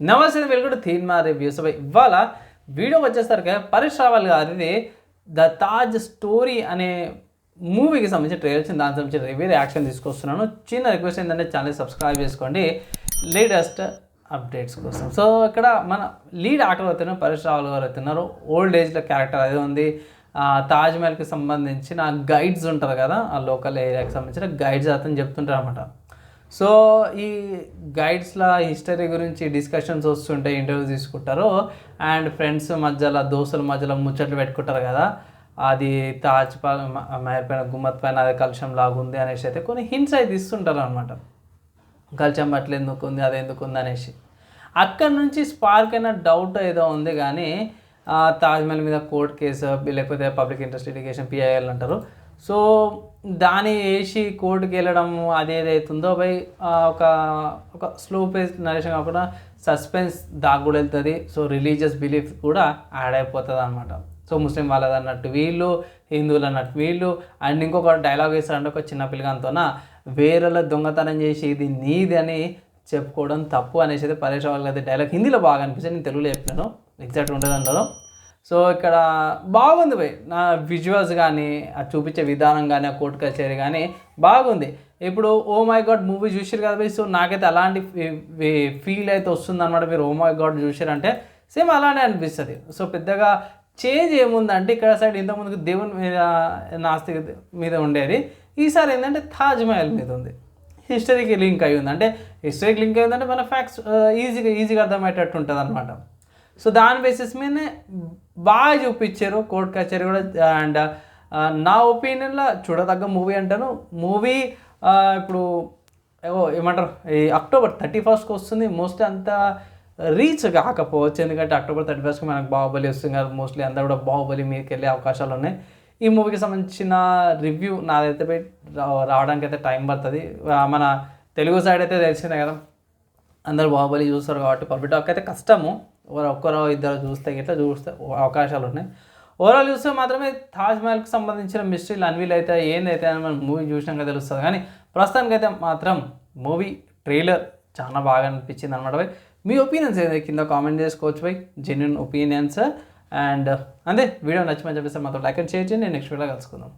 నమస్తే వెలుగుడు తీన్మా రివ్యూస్ ఇవాళ వీడియో వచ్చేసరికి పరీక్ష రావాల్ గారిది ద తాజ్ స్టోరీ అనే మూవీకి సంబంధించిన ట్రైలర్ వచ్చింది. దానికి సంబంధించిన రివ్యూ యాక్షన్ తీసుకొస్తున్నాను. చిన్న రిక్వెస్ట్ ఏంటంటే ఛానల్ సబ్స్క్రైబ్ చేసుకోండి. లేటెస్ట్ అప్డేట్స్ కోసం. సో ఇక్కడ మన లీడ్ యాక్టర్ అవుతున్నారు పరేష్ రావల్ గారు అవుతున్నారు ఓల్డ్ ఏజ్లో క్యారెక్టర్ అదే ఉంది. తాజ్ మహల్కి సంబంధించిన గైడ్స్ ఉంటారు కదా ఆ లోకల్ ఏరియాకి సంబంధించిన గైడ్స్ అతను చెప్తుంటారు అనమాట సో ఈ గైడ్స్లో హిస్టరీ గురించి డిస్కషన్స్ వస్తుంటే ఇంటర్వ్యూ తీసుకుంటారు. అండ్ ఫ్రెండ్స్ మధ్యలో దోస్తుల మధ్యలో ముచ్చట్లు పెట్టుకుంటారు కదా. అది తాజ్ మేర పైన గుమ్మత్ పైన అది కలుషం లాగుంది అనేసి అయితే కొన్ని హింట్స్ అయితే ఇస్తుంటారు అనమాట కలుషం బట్టలు ఎందుకు ఉంది అది ఎందుకు ఉంది అనేసి. అక్కడ నుంచి స్పార్క్ అయిన డౌట్ ఏదో ఉంది కానీ తాజ్మహల్ మీద కోర్ట్ కేసు లేకపోతే పబ్లిక్ ఇంట్రెస్ట్ లిటిగేషన్ పిఐఎల్ అంటారు. సో దాన్ని వేసి కోర్టుకి వెళ్ళడం అది ఏదైతుందో బై ఒక ఒక స్లో పేస్ నరేషన్ కాకుండా సస్పెన్స్ దాకా కూడా వెళ్తుంది. సో రిలీజియస్ బిలీఫ్ కూడా యాడ్ అయిపోతుంది అనమాట సో ముస్లిం వాళ్ళది అన్నట్టు వీళ్ళు హిందువులు అన్నట్టు వీళ్ళు అండ్ ఇంకొక డైలాగ్ వేస్తారంటే ఒక చిన్న పిల్లగాంతోన వేరేలా దొంగతనం చేసి ఇది నీది అని చెప్పుకోవడం తప్పు అనేసి అయితే పరేష్ వాళ్ళకి అయితే డైలాగ్ హిందీలో బాగా అనిపిస్తుంది. నేను తెలుగులో చెప్పాను ఎగ్జాక్ట్ ఉండదు అంటారు సో ఇక్కడ బాగుంది భయ్. నా విజువల్స్ కానీ ఆ చూపించే విధానం కానీ ఆ కోర్టు కచేరీ కానీ బాగుంది. ఇప్పుడు ఓ మై గాడ్ మూవీ చూసారు కదా భయ్. సో నాకైతే అలాంటి ఫీల్ అయితే వస్తుంది అనమాట మీరు. Oh ఓ మై గాడ్ చూసారంటే సేమ్ అలానే అనిపిస్తుంది. సో పెద్దగా చేంజ్ ఏముందంటే ఇక్కడ సైడ్ ఇంతకుముందుకు దేవుని మీద నాస్తిక మీద ఉండేది. ఈసారి ఏంటంటే తాజ్ మహల్ మీద ఉంది. హిస్టరీకి లింక్ అయి ఉంది అంటే హిస్టరీకి లింక్ అయి ఉందంటే మన ఫ్యాక్ట్స్ ఈజీగా ఈజీగా అర్థమయ్యేటట్టు ఉంటుంది అనమాట సో దాని బేసిస్ మీదనే బాగా చూపించారు కోర్ట్ కచేరీ కూడా అండ్ నా ఒపీనియన్లో చూడదగ్గ మూవీ అంటాను మూవీ ఇప్పుడు ఏవో ఏమంటారు ఈ అక్టోబర్ థర్టీ ఫస్ట్కి వస్తుంది. మోస్ట్లీ అంత రీచ్ కాకపోవచ్చు. ఎందుకంటే అక్టోబర్ థర్టీ ఫస్ట్కి మనకు బాహుబలి వస్తుంది కదా. మోస్ట్లీ అందరూ కూడా బాహుబలి మీదకి వెళ్ళే అవకాశాలు ఉన్నాయి. ఈ మూవీకి సంబంధించిన రివ్యూ నాదైతే పోయి రా- రావడానికి అయితే టైం పడుతుంది మన తెలుగు సైడ్ అయితే తెలిసిందే కదా. అందరు బాహుబలి చూస్తారు కాబట్టి పబ్లిక్ అయితే కష్టము. ఒక్కరో ఇద్దరు చూస్తే ఇట్లా చూస్తే అవకాశాలు ఉన్నాయి. ఓవరాల్ చూస్తే మాత్రమే తాజ్ మహల్కి సంబంధించిన మిస్టరీలు అన్వీల్ అయితే ఏందైతే అని మనం మూవీ చూసినాక తెలుస్తుంది. కానీ ప్రస్తుతానికైతే మాత్రం మూవీ ట్రైలర్ చాలా బాగా అనిపించింది అనమాట మీ ఒపీనియన్స్ ఏదైతే కింద కామెంట్ చేసుకోవచ్చు బై జెన్యున్ ఒపీనియన్స్ అండ్ అంతే. వీడియో నచ్చమని చెప్పేసి మాతో లైక్ అండ్ షేర్ చేయండి నెక్స్ట్ వీడియో కలుసుకుందాం.